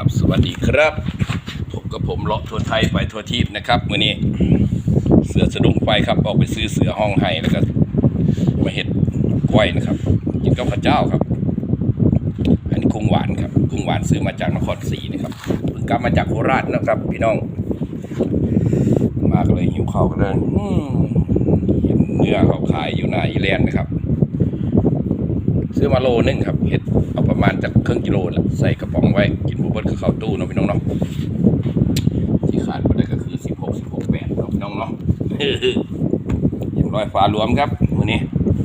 ครับ สวัสดีครับ ผมกับผมเลาะทั่วไทยไปทั่วทีปนะครับมื้อนี้เสือสะดุ้งไฟครับออกไปซื้อเสือห้องไห้แล้วก็มาเห็ดกล้วยนะครับกินกับพระเจ้าครับ อันนี้กุ้งหวานครับกุ้งหวานซื้อมาจากนครศรีนะครับเพิ่งกลับมาจากโคราชนะครับ พี่น้อง มากเลยหิวข้าวกันเลยเห็นเนื้อเขาขายอยู่หน้าอีแลนด์นะครับ ซื้อมาโลนึงครับเห็ดเอาประมาณจากครึ่งกิโลแหละใส่กระป๋องไว้ กินบุบเบิ้ลกับข้าตู้เนาะพี่น้องเนาะที่ขาดไปได้ก็คือสิบหกสิบหกแปดเนาะพี่น้องเนาะอย่างร้อยฟ้ารวมครับมือนี้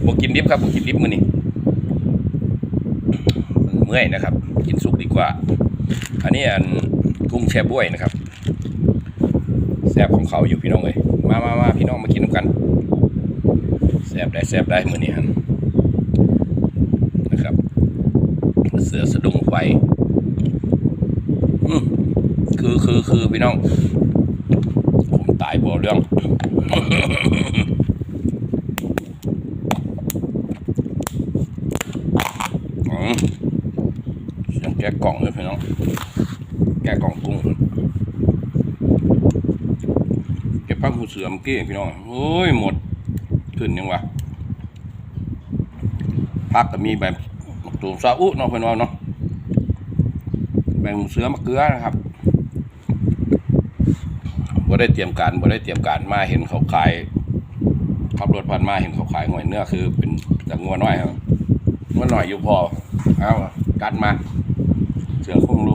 บกินดิบครับบกินดิบมือนี้มันเมื่อยนะครับ กินสุกดีกว่า อันนี้อันกุ้งแช่บ้วยนะครับแซ่บของเขาอยู่พี่น้องเลยมามามาพี่น้องมากินน้ำกันแซ่บได้แซ่บได้มือนี้ฮะ นะครับ เสือสะดุ้งไฟคือคือคือพี่น้องผมตายบ่เรื่องอืมเสียงแกะกล่องเลยพี่น้อง แกะกล่องกุ้งเก็บผ้าหูเสือมื่อกี้พี่น้องโอ้ยหมดขึ้นยังวะ พักก็มีแบบมะตูมซาอุเนาะเพื่อนว่าเนาะแบ่งเสือมะเกลือนะครับบ่ได้เตรียมการบ่ได้เตรียมการมาเห็นเขาขายขับรถผ่านมาเห็นเขาขายหอยเนื้อคือเป็นจากงัวน้อยครับงัวน้อยอยู่พอเอากัดมา เสือครึ่งโล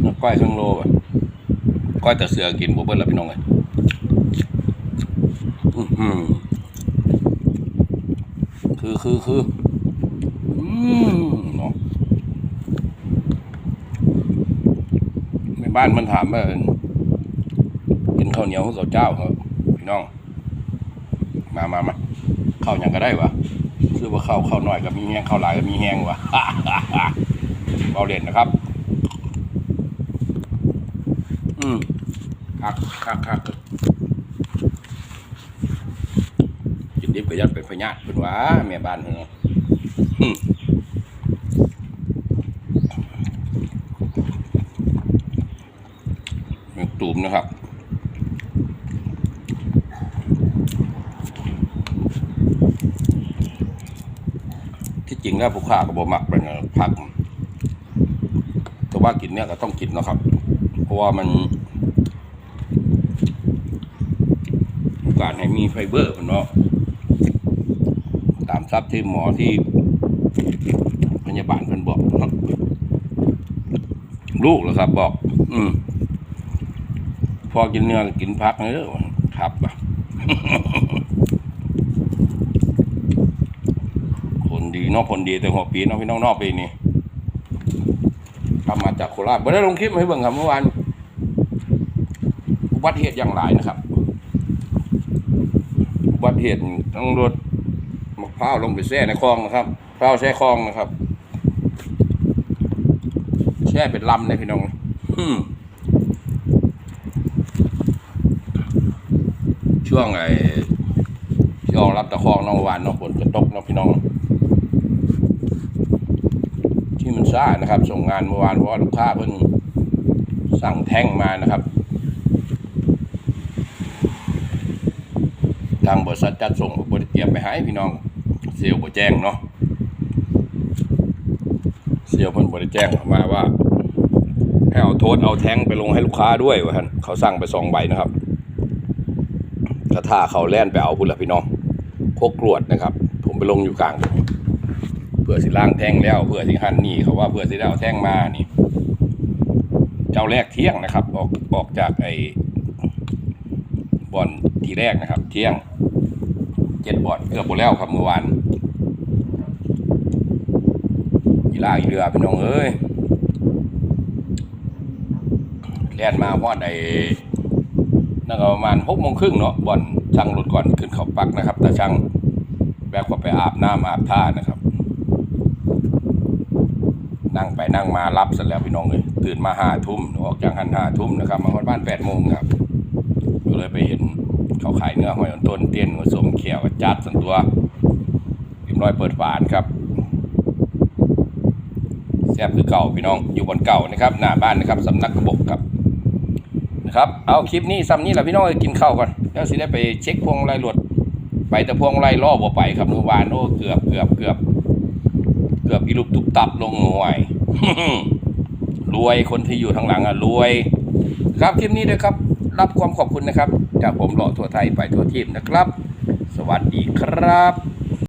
เนื้อก้อยครึ่งโลอะก้อยแต่เสือกินบ่เบิ้ลละพี่น้องเลยคือคือคือมเนาะใน บ้านมันถามว่ากินข้าวเหนียวกับข้าวเจ้าครับพี่น้อง มามามาข้าวยังก็ได้วะซื้อว่าข้าวข้าวน้อยก็มีแห้งข้าวหลายก็มีแห้งวะเบาเด่นนะครับ อืมคักคักคักกินดิบก็ยัดเป็นพญาติเป็นว่าแม่บ้านเพิ่นเนาะ มมีตูมนะครับที่จริงแล้วผู้ค้าก็บอกมักเป็นผัก แต่ว่ากินเนี่ยก็ต้องกินนะครับ เพราะว่ามันต้อการให้มีไฟเบอร์เนาะตามทรัพย์ที่หมอที่พยาบาลเพิ่นบอกลูกเหรอครับบอก อืม พอกินเนื้อกินพักเนอะครับอะคนดีนาะคนดีแต่หัวปีนาะพี่น้องนอกปีนี่ทำมาจากโคราชไม่ได้ลงคลิปให้เบิ่งครับเมื่อวานอุบัติเหตุอย่างหลายนะครับอุบัติเหตุต้องรถมะพร้าวลงไปแช่ในคลองนะครับพร้าวแช่คลองนะครับ แช่เป็นลำเลยพี่น้อง อืม ช่วงไอ้ช่วงรับตะคองน้องวานน้องฝนจะตกน้องพี่น้อง ที่มันซ่านะครับ ส่งงานเมื่อวานเพราะลูกค้าเพิ่งสั่งแท่งมานะครับ ทางบริษัทจัดส่งบริเตรียมไปให้พี่น้องเซลล์บแจ้งเนาะเซียวเพิ่นบริแจ้งมาว่าให้เอาโทษเอาแท้งไปลงให้ลูกค้าด้วยว่าท่นเขาสั่งไปสองใบนะครับ กระท่าเขาแล่นไปเอาพุ่นละพี่น้องโคกกรวดนะครับ ผมไปลงอยู่กลางเพื่อสิล่างแท่งแล้ว เพื่อสิหันนี่เขาว่าเพื่อสิได้เอาแท่งมานี่ เจ้าแรกเที่ยงนะครับ ออกออกจากไอ้บอนทีแรกนะครับ เที่ยงเจ็ดบอนเกือบหมดแล้วครับเมื่อวานกีฬาอีเรือพี่น้องเอ้ยแล่นมาพอดไอ้ นั่นก็ประมาณหกโมงครึ่งเนาะบ่อนช่างรถก่อนขึ้นเขาปักนะครับ แต่ช่างแบกว่าไปอาบน้ำอาบท่านะครับ นั่งไปนั่งมารับเสร็จแล้วพี่น้องเลยตื่นมาห้าทุ่มออกจากหันห้าทุ่มนะครับ มาฮอดบ้านแปดโมงครับก็เลยไปเห็นเขาขายเนื้อหอยอ่อนต้นเตี้ยนผสมเขียวจัดส่วนตัวพิมพ์ร้อยเปิดฝานครับแซ่บคือเก่าพี่น้องอยู่บนเก่านะครับหน้าบ้านนะครับสำนักกระบกครับ ครับ เอาคลิปนี้ซ้ำนี้แหละพี่น้องกินข้าวก่อนแล้วสิได้ไปเช็คพวงไรหลวดไปแต่พวงไรล่อบ่ไปครับเมื่อวานโอ้เกือบเกือบเกือบเกือบอีลุกตุบตับลงหน่วยรวยคนที่อยู่ทางหลังอะรวย ครับคลิปนี้ด้วยครับ รับความขอบคุณนะครับ จากผมเลาะทั่วไทยไปทั่วทีมนะครับ สวัสดีครับ